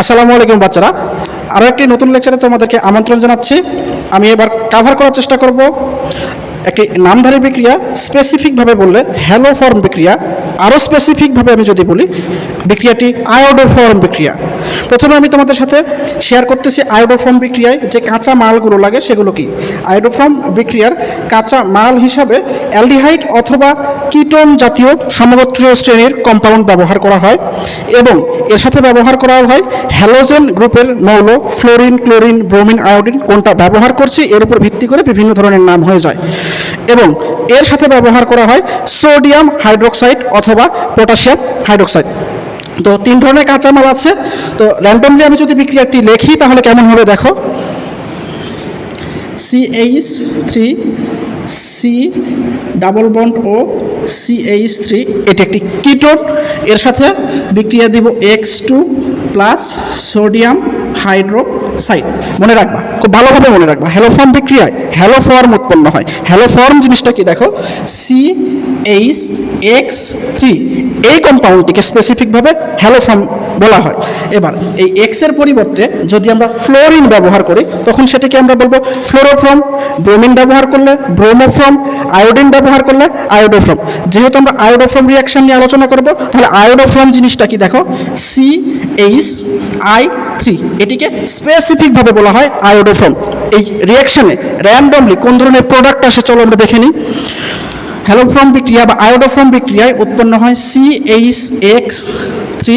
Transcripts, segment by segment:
আসসালামু আলাইকুম বাচ্চারা। আরও একটি নতুন লেকচারে তোমাদেরকে আমন্ত্রণ জানাচ্ছি। আমি এবার কাভার করার চেষ্টা করব। একটি নামধারী বিক্রিয়া স্পেসিফিকভাবে বললে হ্যালো ফর্ম বিক্রিয়া আরও স্পেসিফিকভাবে আমি যদি বলি, বিক্রিয়াটি আয়োডো ফর্ম বিক্রিয়া। প্রথমে আমি তোমাদের সাথে শেয়ার করতেছি আয়োডোফর্ম বিক্রিয়ায় যে কাঁচা মালগুলো লাগে, সেগুলো কি? আয়োডোফর্ম বিক্রিয়ার কাঁচা মাল হিসাবে অ্যালডিহাইড অথবা কিটোন জাতীয় সমগোত্রীয় শ্রেণির কম্পাউন্ড ব্যবহার করা হয় এবং এর সাথে ব্যবহার করা হয়। হ্যালোজেন গ্রুপের মৌল ফ্লোরিন ক্লোরিন ব্রোমিন আয়োডিন কোনটা ব্যবহার করছি, এর উপর ভিত্তি করে বিভিন্ন ধরনের নাম হয়ে যায়। এবং এর সাথে ব্যবহার করা হয় সোডিয়াম হাইড্রোক্সাইড অথবা পটাশিয়াম হাইড্রোক্সাইড তো তিন ধরনের কাঁচামাল আছে। তো র্যান্ডমলি আমি যদি বিক্রিয়াটি লেখি, তাহলে কেমন হবে দেখো? CH three C double bond O CH three এটি একটি কিটোন এর সাথে বিক্রিয়া দিব X two plus sodium hydroxide মনে রাখবা, খুব ভালোভাবে মনে রাখবা হ্যালোফর্ম বিক্রিয়ায় হ্যালোফর্ম উৎপন্ন হয়। হ্যালোফর্ম জিনিসটা কি দেখো? সি এইচ এক্স থ্রি এই কম্পাউন্ডটিকে স্পেসিফিকভাবে হ্যালোফর্ম বলা হয়। এবার, এই এক্সের পরিবর্তে যদি আমরা ফ্লোরিন ব্যবহার করি, তখন সেটাকে আমরা বলব ফ্লোরোফ্রম ব্রোমিন ব্যবহার করলে ব্রোমোফ্রম আয়োডিন ব্যবহার করলে আয়োডোফ্রম যেহেতু আমরা আয়োডোফ্রম রিয়াকশন নিয়ে আলোচনা করব, তাহলে আয়োডোফ্রম জিনিসটা কি দেখো? সি এইচ আই থ্রি এটিকে স্পেসিফিকভাবে বলা হয় আয়োডোফ্রম এই রিয়াকশনে র্যান্ডমলি কোন ধরনের প্রোডাক্ট আসে, চলো আমরা দেখে নিই। হ্যালোফর্ম বিক্রিয়া বা আয়োডোফর্ম বিক্রিয়ায় উৎপন্ন হয় সি এইচ এক্স থ্রি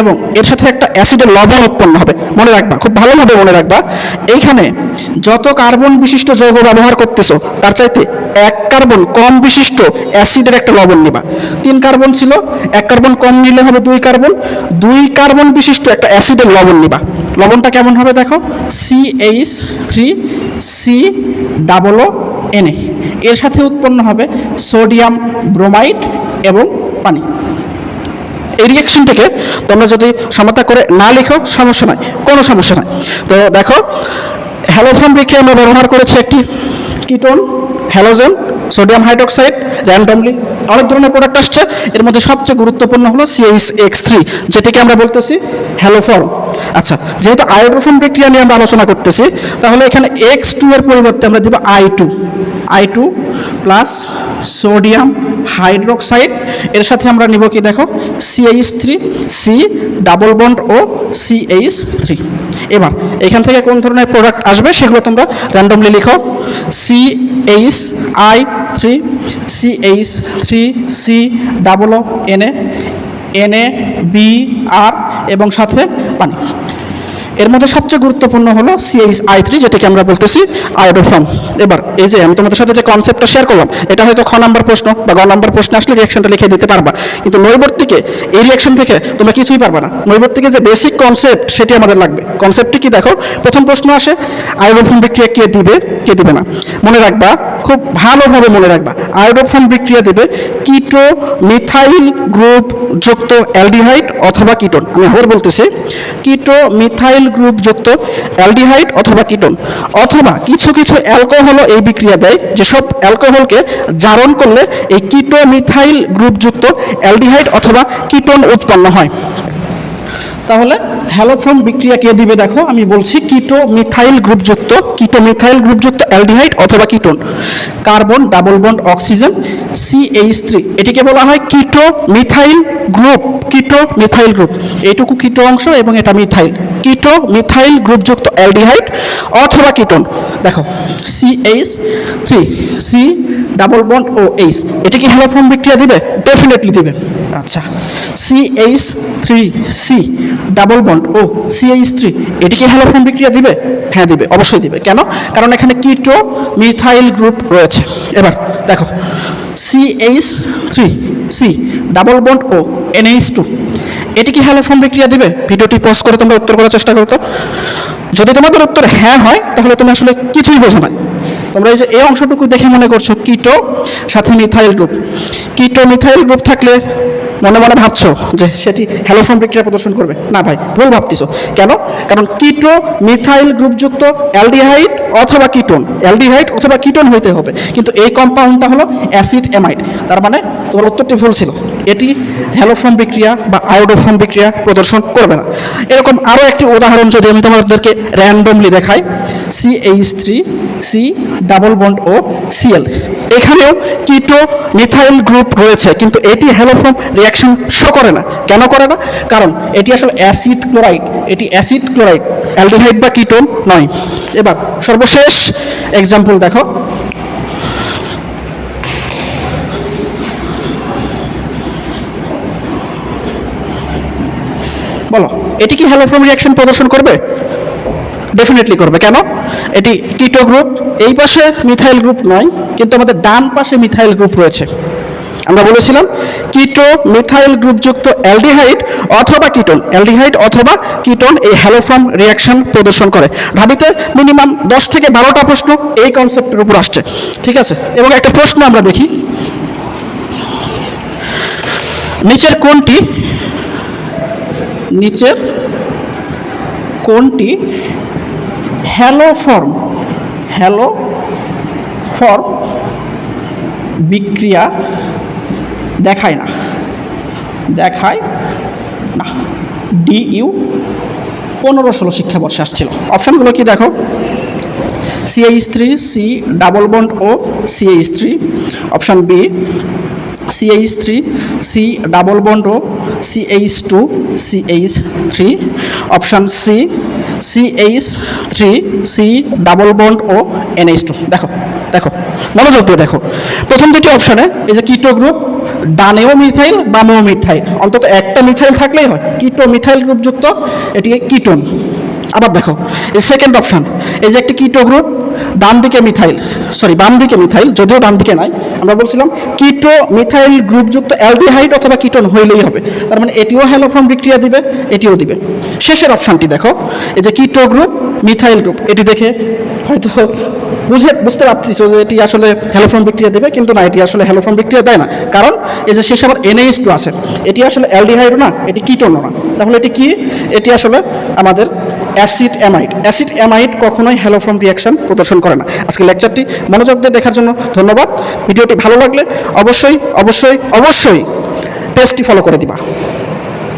এবং এর সাথে একটা অ্যাসিডের লবণ উৎপন্ন হবে। মনে রাখবা, খুব ভালোভাবে মনে রাখবা। এইখানে যত কার্বন বিশিষ্ট যৌগ ব্যবহার করতেছো, তার চাইতে এক কার্বন কম বিশিষ্ট অ্যাসিডের একটা লবণ নিবা। তিন কার্বন ছিল, এক কার্বন কম নিলে হবে দুই কার্বন। দুই কার্বন বিশিষ্ট একটা অ্যাসিডের লবণ নিবা। লবণটা কেমন হবে দেখো? C H three C double O NA এর সাথে উৎপন্ন হবে সোডিয়াম ব্রোমাইড এবং পানি। এই রিয়াকশনটাকে তোমরা যদি সমতা করে না লিখো, সমস্যা নয় কোনো সমস্যা নয় তো দেখো হ্যালোফোন বিক্রিয়া আমরা ব্যবহার করেছি একটি ketone, halogen, sodium hydroxide, randomly অনেক ধরনের প্রোডাক্ট আসছে। এর মধ্যে সবচেয়ে গুরুত্বপূর্ণ হলো সিএইচ এক্স থ্রি যেটিকে আমরা বলতেছি হ্যালোফর্ম। আচ্ছা যেহেতু আয়োডোফর্ম বিক্রিয়া নিয়ে আমরা আলোচনা করতেছি, তাহলে এখানে এক্স টু এর পরিবর্তে আমরা দিব I two I two plus sodium hydroxide এর সাথে আমরা নিব কি দেখো? CH three C double bond O CH three এবার, এখান থেকে কোন ধরনের প্রোডাক্ট আসবে সেগুলো তোমরা র্যান্ডমলি লিখো C H I three C H three C double O N A N A B R এবং সাথে পানি। এর মধ্যে সবচেয়ে গুরুত্বপূর্ণ হলো সিএইচ আই থ্রি যেটাকে আমরা বলতেছি আয়োডোফর্ম এবার, এই যে আমি তোমাদের সাথে যে কনসেপ্টটা শেয়ার করলাম, এটা হয়তো খ নম্বর প্রশ্ন বা গ নম্বর প্রশ্ন আসলে রিয়াকশনটা লিখে দিতে পারবা। কিন্তু নৈবর্তিকে, এই রিয়াকশন থেকে তোমরা কিছুই পারবা না। নৈবর্তিকে যে বেসিক কনসেপ্ট সেটি আমাদের লাগবে। কনসেপ্টটি কি দেখো? প্রথম প্রশ্ন আসে আয়োডোফর্ম বিক্রিয়া কে দিবে কে দিবে না? মনে রাখবা, খুব ভালোভাবে মনে রাখবা আয়োডোফর্ম বিক্রিয়া দেবে কিটো মিথাইল গ্রুপ যুক্ত অ্যালডিহাইড অথবা কিটোন। আমি আবার বলতেছি কিটো মিথাইল গ্রুপ যুক্ত অ্যালডিহাইড অথবা কিটোন, অথবা কিছু কিছু অ্যালকোহলও এই বিক্রিয়া দেয়, যেসব অ্যালকোহলকে জারণ করলে এই কিটো মিথাইল গ্রুপযুক্ত অ্যালডিহাইড অথবা কিটোন উৎপন্ন হয়। তাহলে হ্যালোফর্ম বিক্রিয়া কে দিবে দেখো? আমি বলছি কিটো মিথাইল গ্রুপযুক্ত কিটো মিথাইল গ্রুপযুক্ত অ্যালডিহাইড অথবা ketone, carbon, double bond, oxygen CH three. এটিকে বলা হয় keto methyl group keto methyl group. এইটুকু কিটো অংশ এবং এটা মিথাইল। কিটো মিথাইল গ্রুপযুক্ত অ্যালডিহাইড অথবা কিটোন। দেখো CH three, C double bond O H. এটা কি হ্যালোফর্ম বিক্রিয়া দিবে? ডেফিনেটলি দিবে। আচ্ছা CH three C double bond O CH three এটি কি হ্যালোফর্ম বিক্রিয়া দিবে? হ্যাঁ দিবে, অবশ্যই দিবে। কেন? কারণ এখানে কিটো মিথাইল গ্রুপ রয়েছে। এবার, দেখো CH three C double bond O NH two এটি কি হ্যালোফর্ম বিক্রিয়া দিবে? ভিডিওটি পজ করে তোমরা উত্তর করার চেষ্টা করো যদি তোমাদের উত্তর হ্যাঁ হয়, তাহলে তুমি আসলে কিছুই বোঝো না। তোমরা এই যে এই অংশটুকু দেখে মনে করছ, কিটো, সাথে methyl group keto methyl group থাকলে মনে মনে ভাবছ যে সেটি হ্যালোফর্ম বিক্রিয়া প্রদর্শন করবে? না ভাই, ভুল ভাবতেছো। কেন? কারণ কিটো মিথাইল গ্রুপযুক্ত অ্যালডিহাইড অথবা কিটোন। অ্যালডিহাইড অথবা কিটোন হইতে হবে। কিন্তু এই কম্পাউন্ডটা হলো অ্যাসিড অ্যামাইড তার মানে তোমার উত্তরটি ভুল ছিল। এটি হ্যালোফর্ম বিক্রিয়া বা আয়োডোফর্ম বিক্রিয়া প্রদর্শন করবে না। এরকম আরও একটি উদাহরণ যদি আমি তোমাদেরকে র্যান্ডমলি দেখাই C H three C double bond O CL এখানেও কিটো মিথাইল গ্রুপ রয়েছে, কিন্তু এটি হ্যালোফর্ম রিয়াকশন শো করে না। কেন করে না? কারণ এটি আসলে acid chloride acid chloride aldehyde aldehyde বা কিটোন নয়। এবার সর্বশেষ এক্সাম্পল দেখো। বলো, এটি কি হ্যালোফর্ম রিয়াকশন প্রদর্শন করবে? ডেফিনেটলি করবে। কেন? এটি কিটো গ্রুপ এই পাশে মিথাইল গ্রুপ নয়, কিন্তু আমাদের ডান পাশে মিথাইল গ্রুপ রয়েছে। আমরা বলেছিলাম কিটো মিথাইল গ্রুপযুক্ত অ্যালডিহাইড অথবা কিটোন, অ্যালডিহাইড অথবা কিটোন এই হ্যালোফর্ম রিয়াকশন প্রদর্শন করে। ঢাবিতে মিনিমাম দশ থেকে বারোটা প্রশ্ন এই কনসেপ্টের উপর আসছে। ঠিক আছে? এবং একটা প্রশ্ন আমরা দেখি। নিচের কোনটি নিচের কোনটি হ্যালো ফর্ম হ্যালো ফর্ম বিক্রিয়া দেখায় না। দেখায় না। ডি ইউ পনেরো ষোলো শিক্ষাবর্ষে আসছিল। অপশানগুলো কি দেখো? CH three C double bond O CH three option B CH three C double bond O CH two CH three option C CH three C double bond O NH two দেখো। দেখো, মনোযোগ দিয়ে দেখো। প্রথম দুটি অপশানে এই যে কিটো গ্রুপ ডানেও মিথাইল বামেও মিথাইল অন্তত একটা মিথাইল থাকলেই হয়। কিটো মিথাইল গ্রুপযুক্ত এটি কিটোন আবার দেখো, এই সেকেন্ড অপশান এই যে একটি কিটো গ্রুপ ডান দিকে মিথাইল সরি বাম দিকে মিথাইল যদিও ডান দিকে নাই, আমরা বলছিলাম কিটো মিথাইল গ্রুপযুক্ত অ্যালডিহাইড অথবা কিটোন হইলেই হবে। তার মানে এটিও হ্যালোফর্ম বিক্রিয়া দিবে, এটিও দিবে। শেষের অপশানটি দেখো, এই যে কিটো গ্রুপ মিথাইল গ্রুপ, এটি দেখে হয়তো বুঝে, বুঝতে পারছিস যে এটি আসলে হ্যালোফর্ম বিক্রিয়া দেবে, কিন্তু না, এটি আসলে হ্যালোফর্ম বিক্রিয়া দেয় না। কারণ এই যে শেষে আবার এনএইচ টু আছে, এটি আসলে অ্যালডিহাইডও না, এটি কিটোনও না। তাহলে এটি কি? এটি আসলে আমাদের অ্যাসিড অ্যামাইড। অ্যাসিড অ্যামাইড কখনোই হ্যালোফর্ম রিয়াকশন প্রদর্শন করে না। আজকে লেকচারটি মনোযোগ দিয়ে দেখার জন্য ধন্যবাদ। ভিডিওটি ভালো লাগলে অবশ্যই অবশ্যই অবশ্যই পেজটি ফলো করে দিবা।